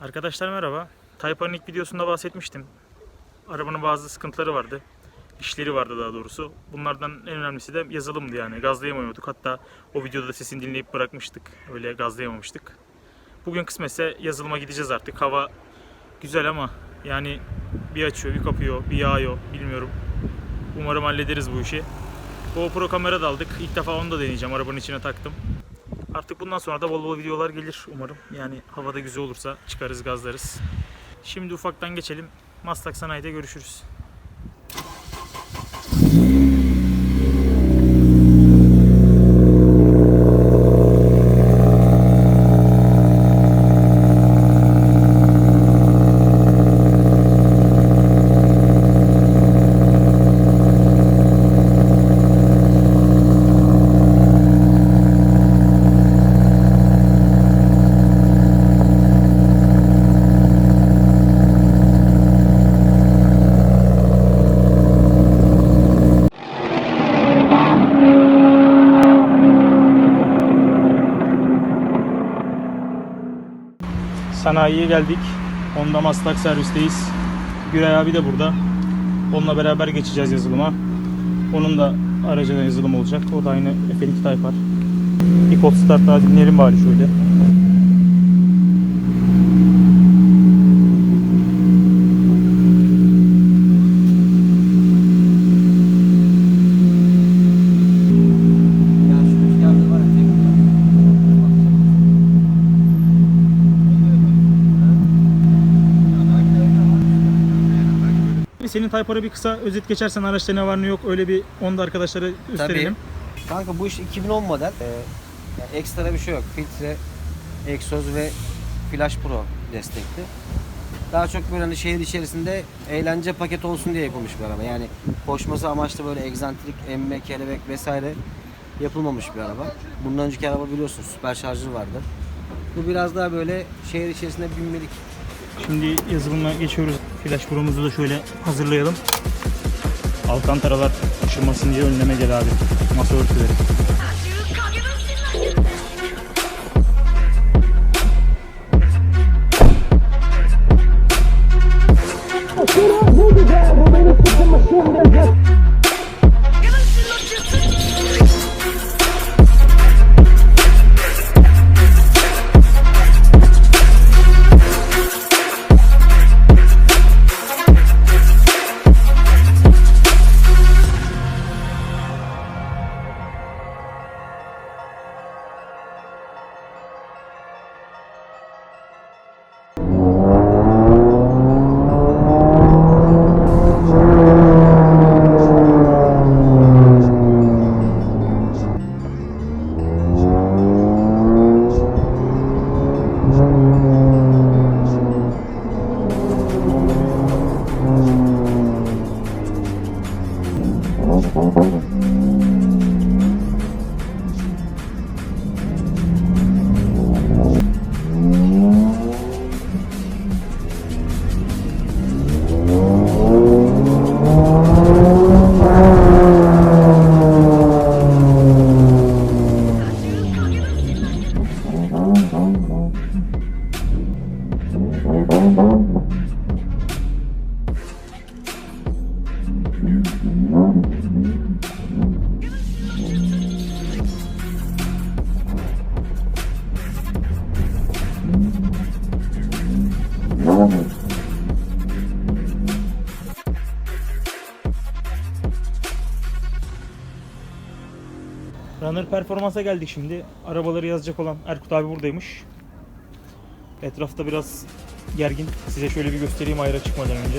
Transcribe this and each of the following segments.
Arkadaşlar merhaba. Taypan'ın ilk videosunda bahsetmiştim. Arabanın bazı sıkıntıları vardı. İşleri vardı daha doğrusu. Bunlardan en önemlisi de yazılımdı yani. Gazlayamıyorduk. Hatta o videoda sesini dinleyip bırakmıştık. Öyle gazlayamamıştık. Bugün kısmetse yazılıma gideceğiz artık. Hava güzel ama yani bir açıyor, bir kapıyor, bir yağıyor. Bilmiyorum. Umarım hallederiz bu işi. GoPro kamera da aldık. İlk defa onu da deneyeceğim. Arabanın içine taktım. Artık bundan sonra da bol bol videolar gelir umarım. Yani havada güzel olursa çıkarız gazlarız. Şimdi ufaktan geçelim. Maslak Sanayi'de görüşürüz. Sanayiye geldik. Honda Maslak servisteyiz. Güray abi de burada. Onunla beraber geçeceğiz yazılıma. Onun da aracına yazılım olacak. O da aynı F2 Type Bir kod start daha dinleyelim bari şöyle. Senin Type bir kısa özet geçersen araçta ne var ne yok öyle bir onu da arkadaşlara gösterelim. Kanka bu iş 2010 model. Ee, yani ekstra bir şey yok. Filtre, egzoz ve Flash Pro destekli. Daha çok böyle hani şehir içerisinde eğlence paketi olsun diye yapılmış bir araba. Yani koşması amaçlı böyle egzantrik, emme, kelebek vesaire yapılmamış bir araba. Bundan önceki araba biliyorsun süper şarjı vardı. Bu biraz daha böyle şehir içerisinde binmelik. Şimdi yazılımına geçiyoruz. Flash Pro'muzu da şöyle hazırlayalım. Alkantaralar aşınmasın diye önleme gel abi. Masa örtüleri. Runner Performans'a geldik şimdi. Arabaları yazacak olan Erkut abi buradaymış. Etrafta biraz gergin. Size şöyle bir göstereyim ayra çıkmadan önce.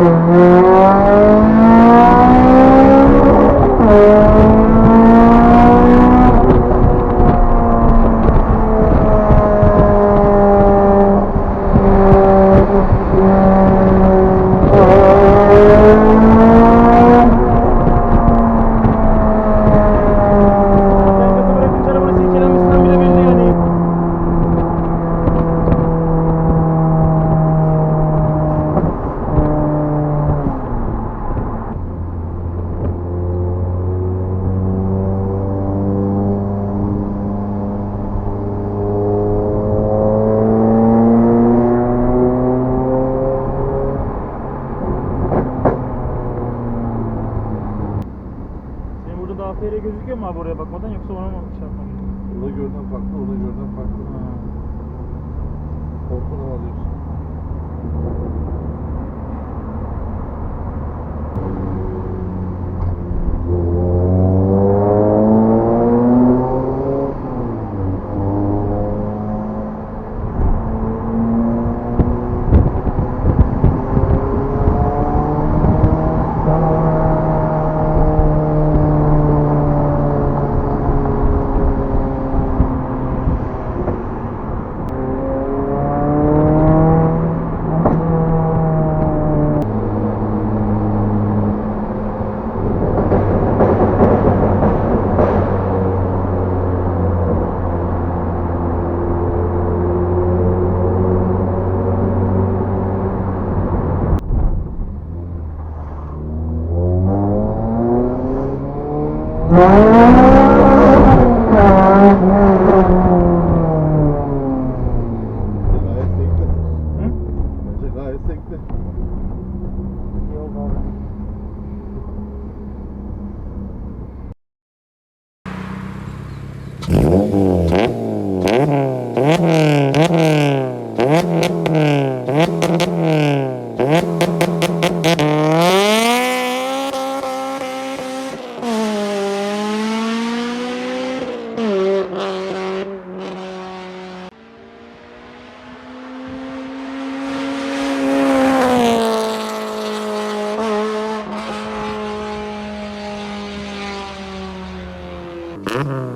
Mm-hmm. Farklı, gördüğün farklı. Ortalama alıyorsun. Mm-hmm.